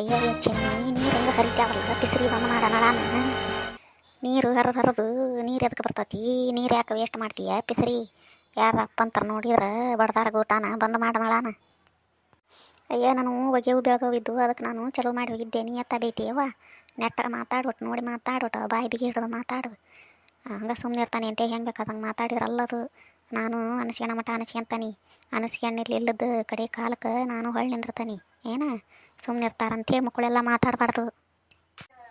ಅಯ್ಯೋ ಚೆನ್ನಿ ನೀರು ಕರಿತಾವಲ್ಲ ಬಿಸಿರಿ ಬಂದು ಮಾಡೋಣ ನಾನು ನೀರು ಹರಿದು ಹರಿದು, ನೀರು ಎದಕ್ಕೆ ಬರ್ತೈತಿ? ನೀರು ಯಾಕೆ ವೇಸ್ಟ್ ಮಾಡ್ತೀಯ? ಪಿಸ್ರಿ ಯಾರಪ್ಪ ಅಂತಾರೆ ನೋಡಿದ್ರೆ, ಬಡ್ದಾರ ಊಟನ ಬಂದು ಮಾಡೋಣ ಅಯ್ಯ, ನಾನು ಒಗೆವು ಬೆಳಗೋವಿದ್ದು ಅದಕ್ಕೆ ನಾನು ಚಲೋ ಮಾಡಿ ಹೋಗಿದ್ದೆ ನೀ ಎತ್ತ ಬೈತೀಯವ್ವ ನೆಟ್ಟಾಗ ಮಾತಾಡ್ಬಿಟ್ಟು ನೋಡಿ ಮಾತಾಡ್ಬಿಟ್ಟು ಬಾಯಿ ಬಿಗಿ ಹಿಡಿದು ಮಾತಾಡು. ಹಂಗೆ ಸುಮ್ಮನೆ ಇರ್ತಾನೆ ಅಂತ, ಹೆಂಗೆ ಬೇಕಾದಂಗೆ ಮಾತಾಡಿದ್ರಲ್ಲದು ನಾನು ಅನಸ್ಗೆಣ ಮಠ ಅನಿಸ್ಕೊಂತಾನೆ ಅನಿಸ್ಕೊಂಡಿರ್ಲಿಲ್ಲದ ಕಡೆ ಕಾಲಕ್ಕೆ ನಾನು ಹೊಳ್ಳಿ ನಿಂದಿರ್ತಾನೆ. ಏನ? ಸುಮ್ಮನೆ ಇರ್ತಾರಂತೇಳಿ ಮಕ್ಕಳೆಲ್ಲ ಮಾತಾಡಬಾರ್ದು.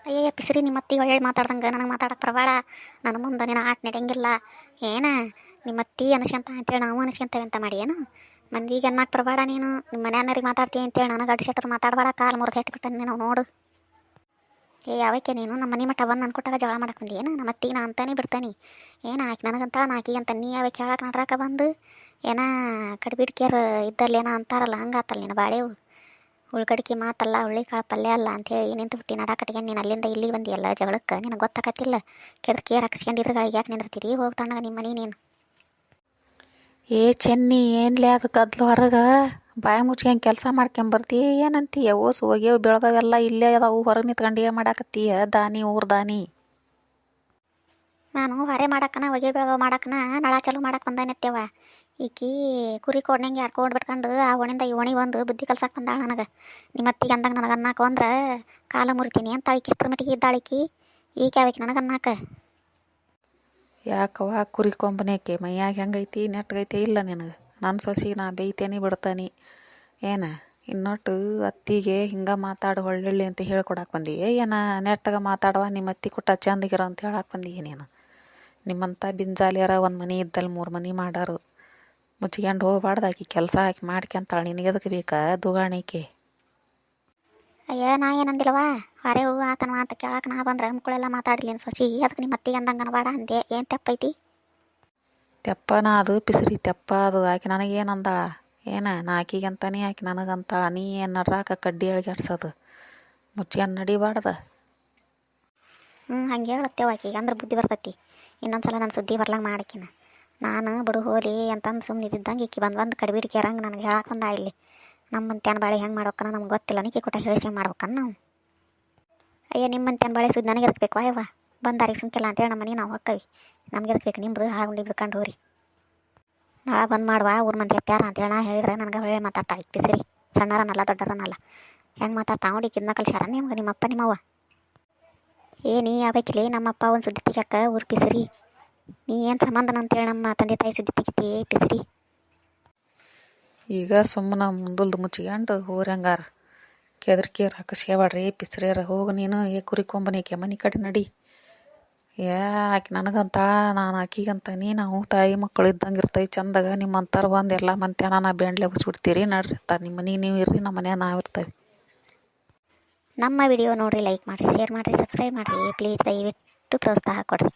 ಅಯ್ಯಯ್ಯ, ಪಿಸಿರಿ, ನಿಮ್ಮ ಅತ್ತಿ ಒಳ್ಳೆ ಮಾತಾಡ್ದಂಗೆ ನನಗೆ ಮಾತಾಡಕ್ಕೆ ಬರಬೇಡ. ನನ್ನ ಮುಂದೆ ನೀನು ಆಟ ನಡೆಯಂಗಿಲ್ಲ. ಏನ? ನಿಮ್ಮ ಅತ್ತಿ ಅನಿಸ್ಕೊಂತ ಅಂತೇಳಿ ನಾವು ಅನಿಸ್ಕೊಂತೇವೆ ಅಂತ ಮಾಡಿ, ಏನು? ಮಂದಿಗೆ ಅನ್ನಕ್ಕೆ ಬರಬೇಡ ನೀನು. ನಿಮ್ಮ ಮನೆಯನ್ನರಿಗೆ ಮಾತಾಡ್ತೀನಿ ಅಂತೇಳಿ ನನಗೆ ಅಡ್ಸೆಟ್ಟದು ಮಾತಾಡಬೇಡ. ಕಾಲು ಮುರಿದು ಹೆಟ್ಬಿಟ್ಟು ನೀನು ನೋಡು. ಏ, ಯಾವಕ್ಕೆ ನೀನು? ನಮ್ಮ ಮನೆ ಮಟ್ಟ ಬಂದು ಅನ್ಕೊಟ್ಟಾಗ ಜಗಳ ಮಾಡಕ್ಕೆ ಬಂದು, ಏನು? ನಮ್ಮ ಅತ್ತಿಗೆ ನಾ ಅಂತಾನೆ ಬಿಡ್ತಾನೆ. ಏನು, ಆಕೆ ನನಗಂತ ನಾಕಿ ಅಂತ ನೀ ಯಾವಕ್ಕೆ ಹೇಳಕ್ಕೆ ನಡ್ರಾಕ ಬಂದು? ಏನ, ಕಡ್ಬಿಡ್ಕಿಯರ್ ಇದ್ದಲ್ಲಿ ಏನೋ ಅಂತಾರಲ್ಲ, ಹಂಗಾತಲ್ಲ ನೀನು ಬಾಳೆವು ಉಳ್ಕಡಿಕೆ ಮಾತಲ್ಲ ಹುಳ್ಳಿ ಕಾಳು ಪಲ್ಯ ಅಲ್ಲ ಅಂತೇಳಿ ನಿಂತು ಬಿಟ್ಟು ನಡಾಕಟ್ಗೆ ನೀನು ಅಲ್ಲಿಂದ ಇಲ್ಲಿಗೆ ಬಂದಿಯಲ್ಲ ಜಗಳಕ್ಕೆ? ನಿನಗೆ ಗೊತ್ತಾಗತ್ತಿಲ್ಲ ಕೆದ್ರ ಕೇರ್ ಹಾಕಿಸ್ಕೊಂಡಿದ್ರೆ ಗಳಿಗೆ ಯಾಕೆ ನಿಂದಿರ್ತೀರಿ? ಹೋಗಿ ತಣ್ಣಗ ನಿಮ್ಮ ಮನೆ ನೀನು. ಏ ಚೆನ್ನಿ, ಏನ್ಲೇ ಅದು ಕದ್ಲು ಹೊರಗೆ? ಬಾಯಿ ಮುಚ್ಕೊಂಡು ಕೆಲಸ ಮಾಡ್ಕೊಂಬರ್ತಿ ಏನಂತೀಯ? ಓಸು ಹೋಗ್ಯವು ಬೆಳೆದವೆಲ್ಲ ಇಲ್ಲೇ ಅದಾವು, ಹೊರಗೆ ನಿಂತ್ಕೊಂಡು ಏನು ಮಾಡಾಕತ್ತೀಯ? ದಾನಿ, ಊರ್ ದಾನಿ. ನಾನು ಹೊರೆ ಮಾಡಕ್ಕನ, ಹೊಗೆ ಬೆಳಗ ಮಾಡಕ್ಕನ, ನಳ ಚಲು ಮಾಡಕ್ಕೆ ಬಂದಾನೆತ್ತೇವ ಈಕಿ ಕುರಿ ಕೋಡ್ನಂಗೆ ಆಡ್ಕೊಂಡು ಬಿಟ್ಕೊಂಡು ಆ ಓಣಿಂದ ಈ ಓಣಿ ಬಂದು ಬುದ್ಧಿ ಕಲ್ಸಕ್ಕೆ ಬಂದಾಳ ನನಗೆ. ನಿಮ್ಮತ್ತಿಗೆ ಅಂದಂಗೆ ನನಗೆ ಅನ್ನಾಕ ಅಂದ್ರೆ ಕಾಲ ಮುರಿತೀನಿ ಅಂತ ಆಳಿಕೆ ಇಷ್ಟರ ಮಟ್ಟಿಗೆ ಇದ್ದಾಳಿಕಿ ಈಕೆ? ಯಾವಕ್ಕೆ ನನಗೆ ಅನ್ನಾಕ? ಯಾಕವ್ವ ಕುರಿ ಕೊಂಬನೇಕೆ ಮೈಯಾಗ ಹೆಂಗೈತಿ ನೆಟ್ಗೈತೆ ಇಲ್ಲ ನಿನಗೆ. ನನ್ನ ಸೊಸಿ ನಾ ಬೇಯ್ತೇನೆ ಬಿಡ್ತಾನೆ. ಏನ? ಇನ್ನೊಟ್ಟು ಅತ್ತಿಗೆ ಹಿಂಗೆ ಮಾತಾಡು ಒಳ್ಳೊಳ್ಳೆ ಅಂತ ಹೇಳ್ಕೊಡಕ್ಕೆ ಬಂದಿ ಏನ? ನೆಟ್ಟಗೆ ಮಾತಾಡುವ ನಿಮ್ಮ ಅತ್ತಿ ಕೊಟ್ಟ ಚಂದಗಿರ ಅಂತ ಹೇಳಕ್ಕೆ ಬಂದಿ ನೀನು? ನಿಮ್ಮಂಥ ಬಿಂಜಾಲಿಯರ ಒಂದು ಮನೆ ಇದ್ದಲ್ಲಿ ಮೂರು ಮನೆ ಮಾಡಾರು. ಮುಚ್ಕೊಂಡು ಹೋಗ್ಬಾರ್ದು ಆಕಿ ಕೆಲಸ ಹಾಕಿ ಮಾಡ್ಕೊಂತಾಳೆ ನಿನಗೆ ಎದಕ್ಕೆ ಬೇಕಾ ದುಗಾಣಿಕೆ? ಅಯ್ಯೋ ನಾ ಏನಂದಿಲ್ಲವಾ ಹೊರೆ ಹೂ ಆತನ ಮಾತು ಕೇಳಕ್ಕೆ ನಾ ಬಂದ್ರೆ ಮಕ್ಕಳೆಲ್ಲ ಮಾತಾಡ್ಲಿ ಸೊಸಿ. ಅದಕ್ಕೆ ನಿಮ್ಮ ಅತ್ತಿಗೆ ಅಂದಂಗೆ ಅನ್ಬೇಡ ಅಂದೆ? ಏನು ತಪ್ಪೈತಿ? ತೆಪ್ಪನ ಅದು ಪಿಸ್ರಿ ತೆಪ್ಪ ಅದು. ಆಕೆ ನನಗೇನು ಅಂದಾಳ ಏನ ನಾ ಆಕಿಗೆ ಅಂತಾನೆ ಆಕೆ ನನಗೆ ಅಂತಾಳ ನೀ ಏನು ನಡ್ರಾಕ ಕಡ್ಡಿ ಅಡ್ಸೋದು ಮುಚ್ಕೊಂಡು ನಡಿಬಾರ್ದ? ಹ್ಞೂ ಹಂಗೆ ಹೇಳತ್ತೇವ ಈಗ ಅಂದ್ರೆ ಬುದ್ಧಿ ಬರ್ತೈತಿ. ಇನ್ನೊಂದ್ಸಲ ನನ್ನ ಸುದ್ದಿ ಬರ್ಲಂಗೆ ಮಾಡಕಿನ. ನಾನು ಬಿಡು ಹೋಲಿ ಅಂತಂದು ಸುಮ್ಮನೆ ಇದ್ದಂಗೆ ಈಕಿ ಬಂದು ಬಂದು ಕಡಿಬಿಡಿ ಕೇರಂಗೆ ನನಗೆ ಹೇಳಕ್ಕೆ ಬಂದ ಇಲ್ಲಿ. ನಮ್ಮ ಮಂತ್ಯಾನ ಬಾಳೆ ಹೆಂಗೆ ಮಾಡ್ಬೇಕನ್ನ ನಮ್ಗೆ ಗೊತ್ತಿಲ್ಲ. ನೀಕಿ ಕೊಟ್ಟ ಹೇಳಿಸಿ ಮಾಡ್ಬೇಕನ್ನ ನಾವು. ಅಯ್ಯ ನಿಮ್ಮ ಮಂತ್ಯಾನ ಬಾಳೆ ಸುದ್ದಿ ನನಗೆ ಎದಕ್ಕೆ ಬೇಕು ಅಯ್ಯವ್ವ ಬಂದಾರಿಗೆ ಸುಮ್ಕಿಲ್ಲ ಅಂತೇಳಿ ನಮ್ಮ ಮನೆ ನಾವು ಹೊಕ್ಕವಿ. ನಮ್ಗೆ ಎದಕ್ಕೆ ನಿಮ್ಮದು ಹಾಳು ಹಾಳುಂಡಿ ಬಿಡ್ಕೊಂಡು ಹೋರಿ. ನಾಳೆ ಬಂದು ಮಾಡುವ, ಊರ್ ಮಂದಿ ಪ್ಯಾರ ಅಂತೇಳಿ ನಾ ಹೇಳಿದ್ರೆ ನನಗೆ ಹೊಳೆ ಮಾತಾಡ್ತಾ ಇಕ್ಕಿಸಿರಿ ಬಿಸಿರಿ ಸಣ್ಣರನಲ್ಲ ದೊಡ್ಡರನಲ್ಲ ಹೆಂಗೆ ಮಾತಾಡ್ತಾ ನೋಡಿ ಕಿದ್ನ ಕಲ್ಸ್ಯಾರ ನಿಮ್ಗೆ? ನಿಮ್ಮಪ್ಪ, ನಿಮ್ಮವ್ವ? ಏ, ನೀ ಯಾವಕ್ಕಿಲಿ ನಮ್ಮಪ್ಪ ಒಂದು ಸುದ್ದಿ ತೆಗ್ಯಾಕ ಊರು ಪಿಸಿರಿ. ನೀ ಏನು ಸಂಬಂಧನ ಅಂತೇಳಿ ನಮ್ಮ ತಂದೆ ತಾಯಿ ಸುದ್ದಿ ತೆಗಿತಿ ಪಿಸಿರಿ? ಈಗ ಸುಮ್ಮನೆ ಮುಂದಲ್ದು ಮುಚ್ಕೊಂಡು ಹೋರಂಗಾರ ಕೆದರ್ಕೀರ್ ಹಾಕಿಸ್ಕೊಬೇಡ್ರಿ ಪಿಸ್ರಿಯರ, ಹೋಗಿ ನೀನು, ಏ, ಕುರಿ ಕೊಂಬನಿಕೆ ಮನೆ ಕಡೆ ನಡಿ. ಏ, ಆಕೆ ನನಗಂತ, ನಾನು ಆಕಿಗಂತ ನೀ ನಾವು ತಾಯಿ ಮಕ್ಕಳು ಇದ್ದಂಗೆ ಇರ್ತೈವಿ ಚಂದಾಗ, ನಿಮ್ಮಂತಾರ ಬಂದು ಎಲ್ಲ ಮಂತ್ಯಾನ ನಾ ಬೆಂಡ್ಲೆ ಬಿಡ್ತೀರಿ ನಡ್ರಿ ಅಂತಾರೆ ನಿಮ್ಮ ಮನೆ ನೀವು ಇರ್ರಿ, ನಮ್ಮ ಮನೆ ನಾವು ಇರ್ತೇವೆ. ನಮ್ಮ ವಿಡಿಯೋ ನೋಡಿರಿ ಲೈಕ್ ಮಾಡಿರಿ ಶೇರ್ ಮಾಡಿರಿ ಸಬ್ಸ್ಕ್ರೈಬ್ ಮಾಡಿರಿ. ಪ್ಲೀಸ್ ದಯವಿಟ್ಟು ಪ್ರೋತ್ಸಾಹ ಕೊಡಿರಿ.